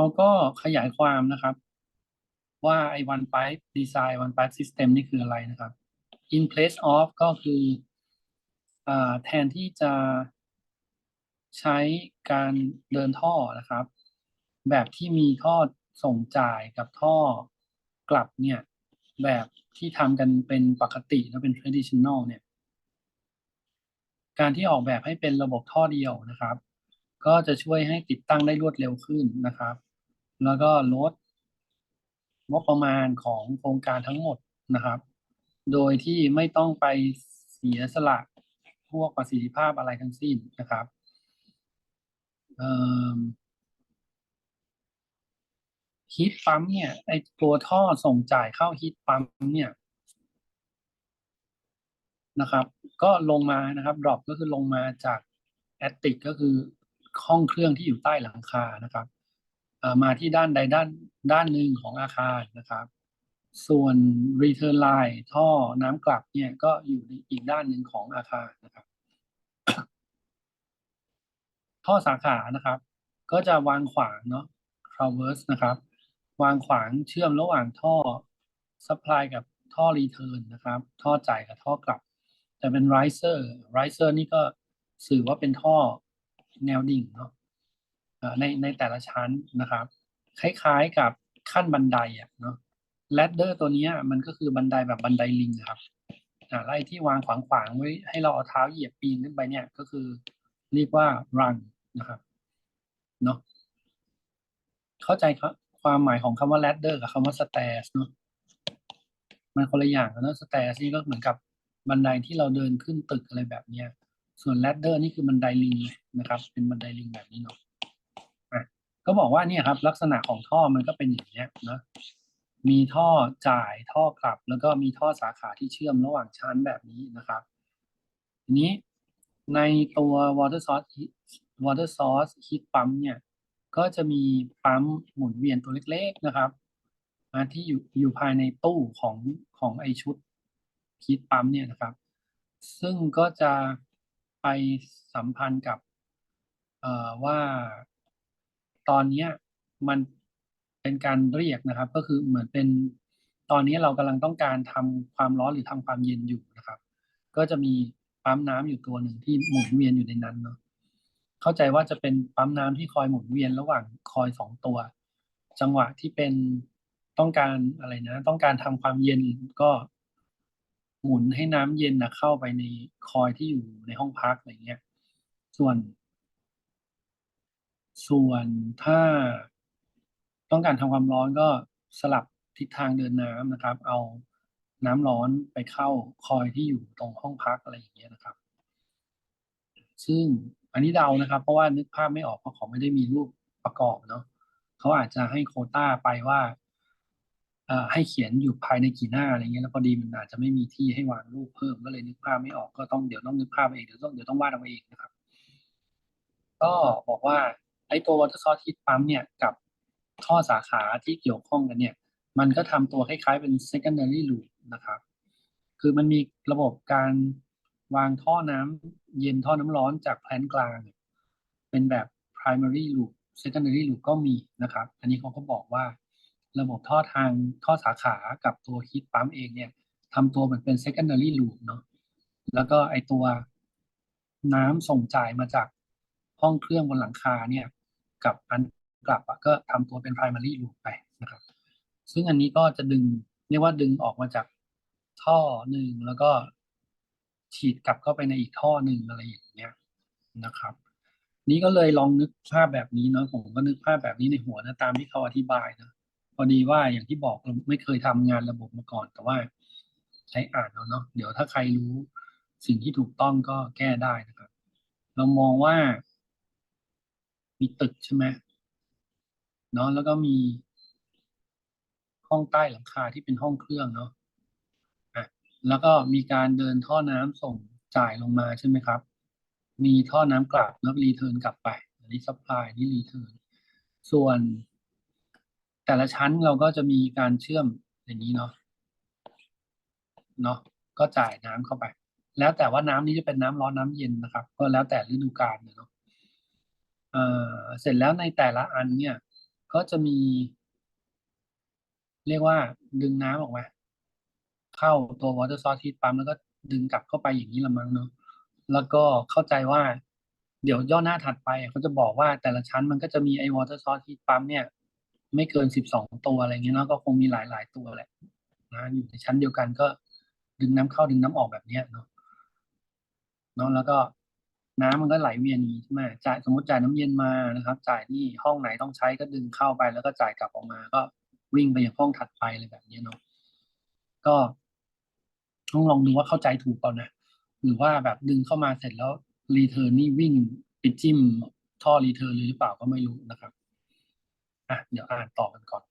เขาก็ขยายความนะครับ ว่าไอ้ one pipe design one pipe system นี่คืออะไรนะครับ in place of ก็คืออาแทนที่จะใช้การเดินท่อนะครับ แบบที่มีท่อส่งจ่ายกับท่อกลับเนี่ยแบบที่ทำกันเป็นปกติและเป็น traditional เนี่ย การที่ออกแบบให้เป็นระบบท่อเดียวนะครับ ก็จะช่วยให้ติดตั้งได้รวดเร็วขึ้นนะครับ แล้วก็ลดงบประมาณของโครงการทั้งหมดนะครับ โดยที่ไม่ต้องไปเสียสละพวกประสิทธิภาพอะไรทั้งสิ้นนะครับฮีทปั๊มเนี่ยไอตัวท่อส่งจ่ายเข้าฮีทปั๊มเนี่ยนะครับ ก็ลงมานะครับดรอปก็คือลงมาจากแอตติกก็คือห้องเครื่องที่อยู่ใต้หลังคานะครับ มาที่ด้านใดด้านด้านหนึ่งของอาคารนะครับ ส่วน return line ท่อน้ำกลับเนี่ยก็อยู่ในอีกด้านหนึ่งของอาคารนะครับ ท่อสาขานะครับ ก็จะวางขวางเนาะ traverse นะครับ วางขวางเชื่อมระหว่างท่อ supply กับท่อ return นะครับ ท่อจ่ายกับท่อกลับ แต่เป็น riser riser นี่ก็สื่อว่าเป็นท่อแนวดิ่งเนาะ ในในแต่ละชั้นนะครับ คล้ายๆกับขั้นบันไดอะเนาะแรดเดอร์ตัวนี้มันก็คือบันไดแบบบันไดลิงครับอ่าไลที่วางขวางๆไว้ให้เราเอาเท้าเหยียบปีนขึ้นไปเนี่ยก็คือเรียกว่า run นะครับเนาะเข้าใจครับความหมายของคำว่า ladder กับคำว่า stairs เนาะมันคนละอย่างกันเนะ stairs นี่ก็เหมือนกับบันไดที่เราเดินขึ้นตึกอะไรแบบเนี้ยส่วน ladder นี่คือบันไดลิงนะครับ เป็นบันไดลิงแบบนี้เนาะ ก็บอกว่าเนี่ยครับลักษณะของท่อมันก็เป็นอย่างนี้นะมีท่อจ่ายท่อกลับ แล้วก็มีท่อสาขาที่เชื่อมระหว่างชั้นแบบนี้นะครับทีนี้ในตัว water source water source heat pump เนี่ย ก็จะมีปั๊มหมุนเวียนตัวเล็กๆนะครับที่อยู่อยู่ภายในตู้ของของไอชุดฮีทปั๊มเนี่ยนะครับ ซึ่งก็จะไปสัมพันธ์กับว่า ตอนนี้มันเป็นการเรียกนะครับ ก็คือเหมือนเป็นตอนนี้เรากำลังต้องการทำความร้อนหรือทำความเย็นอยู่นะครับ ก็จะมีปั๊มน้ำอยู่ตัวหนึ่งที่หมุนเวียนอยู่ในนั้นเนาะเข้าใจว่าจะเป็นปั๊มน้ำที่คอยหมุนเวียนระหว่างคอยสองตัว จังหวะที่เป็นต้องการอะไรนะ ต้องการทำความเย็นก็หมุนให้น้ำเย็นนะเข้าไปในคอยที่อยู่ในห้องพักอะไรเงี้ย ส่วน ส่วนถ้าต้องการทำความร้อนก็สลับทิศทางเดินน้ำนะครับ เอาน้ำร้อนไปเข้าคอยที่อยู่ตรงห้องพักอะไรอย่างเงี้ยนะครับ ซึ่งอันนี้เดานะครับ เพราะว่านึกภาพไม่ออกเพราะเขาไม่ได้มีรูปประกอบเนาะเขาอาจจะให้โคต้าไปว่าให้เขียนอยู่ภายในกี่หน้าอะไรเงี้ยแล้วพอดีมันอาจจะไม่มีที่ให้วางรูปเพิ่มก็เลยนึกภาพไม่ออกก็ต้องเดี๋ยวต้องนึกภาพเองเดี๋ยวต้องเดี๋ยวต้องวาดเอาเองนะครับ ก็บอกว่า ไอ้ตัว water source heat pump เนี่ยกับท่อสาขาที่เกี่ยวข้องกันเนี่ย มันก็ทำตัวคล้ายๆเป็น secondary loop นะครับ คือมันมีระบบการวางท่อน้ำเย็นท่อน้ำร้อนจากแพลนกลาง เป็นแบบ primary loop secondary loop ก็มีนะครับ อันนี้เขาก็บอกว่าระบบท่อทางท่อสาขากับตัว heat pump เองเนี่ยทำตัวเหมือนเป็น secondary loop เนาะ แล้วก็ไอตัวน้ำส่งจ่ายมาจากห้องเครื่องบนหลังคาเนี่ย กับอันกลับก็ทำตัวเป็น primary loop ไปนะครับ ซึ่งอันนี้ก็จะดึงเรียกว่าดึงออกมาจากท่อหนึ่งแล้วก็ฉีดกลับเข้าไปในอีกท่อหนึ่งอะไรอย่างเงี้ยนะครับ นี้ก็เลยลองนึกภาพแบบนี้เนาะผมก็นึกภาพแบบนี้ในหัวนะตามที่เขาอธิบายนะพอดีว่าอย่างที่บอกเราไม่เคยทำงานระบบมาก่อน แต่ว่าใช้อ่านเอาเนาะเดี๋ยวถ้าใครรู้สิ่งที่ถูกต้องก็แก้ได้นะครับ เรามองว่า มีตึกใช่ไหมเนาะแล้วก็มี ห้องใต้หลังคาที่เป็นห้องเครื่องเนาะอะแล้วก็มีการเดินท่อน้ำส่งจ่ายลงมาใช่ไหมครับ มีท่อน้ำกลับแล้วรีเทิร์นกลับไปอันนี้ซัพพลายนี่รีเทิร์นส่วน แต่ละชั้นเราก็จะมีการเชื่อมอย่างนี้เนาะเนาะก็จ่ายน้ำเข้าไป แล้วแต่ว่าน้ำนี้จะเป็นน้ำร้อนน้ำเย็นนะครับ ก็แล้วแต่ฤดูกาลเนาะ เสร็จแล้วในแต่ละอันเนี่ย ก็จะมี เรียกว่าดึงน้ำออกมา เข้าตัว water source heat pump แล้วก็ดึงกลับเข้าไปอย่างนี้ละมั้งเนาะแล้วก็เข้าใจว่า เดี๋ยวย่อหน้าถัดไปเขาจะบอกว่าแต่ละชั้นมันก็จะมีไอ้ water source heat pump เนี่ย ไม่เกินสิบสองตัวอะไรเงี้ยเนาะก็คงมีหลายๆตัวแหละนะอยู่ในชั้นเดียวกันก็ดึงน้ำเข้าดึงน้ำออกแบบเนี้ยเนาะเนาะแล้วก็ น้ำมันก็ไหลเวียนนี้ใช่ไหมจ่ายสมมติจ่ายน้ำเย็นมานะครับ จ่ายที่ห้องไหนต้องใช้ก็ดึงเข้าไป แล้วก็จ่ายกลับออกมาก็วิ่งไปยังห้องถัดไปอะไรแบบนี้เนาะก็ต้องลองดูว่าเข้าใจถูกเปล่านะหรือว่าแบบดึงเข้ามาเสร็จแล้วรีเทิร์นนี่วิ่งไปจิ้มท่อรีเทิร์นเลยหรือเปล่าก็ไม่รู้นะครับอะเดี๋ยวอ่านต่อกันก่อน